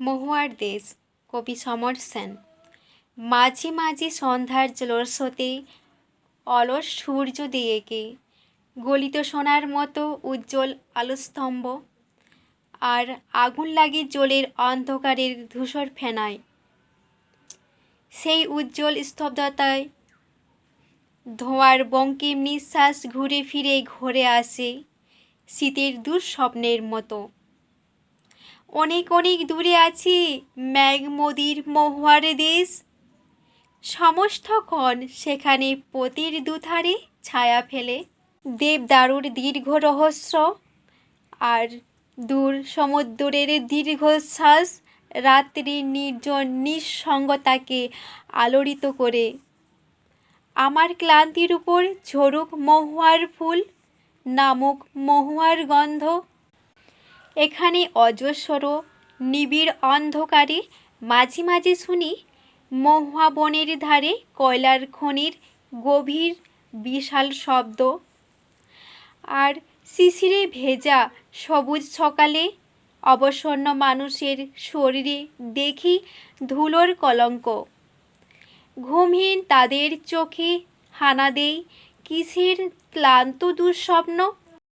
মহুয়ার দেশ, কবি সমর সেন। মাঝে মাঝে সন্ধ্যার জলস্রোতে অলস সূর্য দিয়েকে গলিত সোনার মতো উজ্জ্বল আলোস্তম্ভ, আর আগুন লাগে জলের অন্ধকারের ধূসর ফেনায়। সেই উজ্জ্বল স্তব্ধতায় ধোঁয়ার বঙ্কিম নিঃশ্বাস ঘুরে ফিরে ঘরে আসে শীতের দুঃস্বপ্নের মতো। অনেক অনেক দূরে আছি, ম্যাগ মোদির মহুয়ার দেশ। সমস্তক্ষণ সেখানে পতির দুধারে ছায়া ফেলে। দেবদারুর দীর্ঘ রহস্য আর দূর সমুদ্রের দীর্ঘশ্বাস রাত্রি নির্জন নিঃসঙ্গতাকে আলোড়িত করে। আমার ক্লান্তির উপর ঝরুক মহুয়ার ফুল, নামক মহুয়ার গন্ধ। এখানে অজস্র, নিবিড় অন্ধকারে মাঝে মাঝে শুনি মহুয়া বনের ধারে কয়লার খনির গভীর বিশাল শব্দ। আর শিশিরে ভেজা সবুজ সকালে অবসন্ন মানুষের শরীরে দেখি ধুলোর কলঙ্ক। ঘুমহীন তাদের চোখে হানা দেই কিসের ক্লান্ত দুঃস্বপ্ন?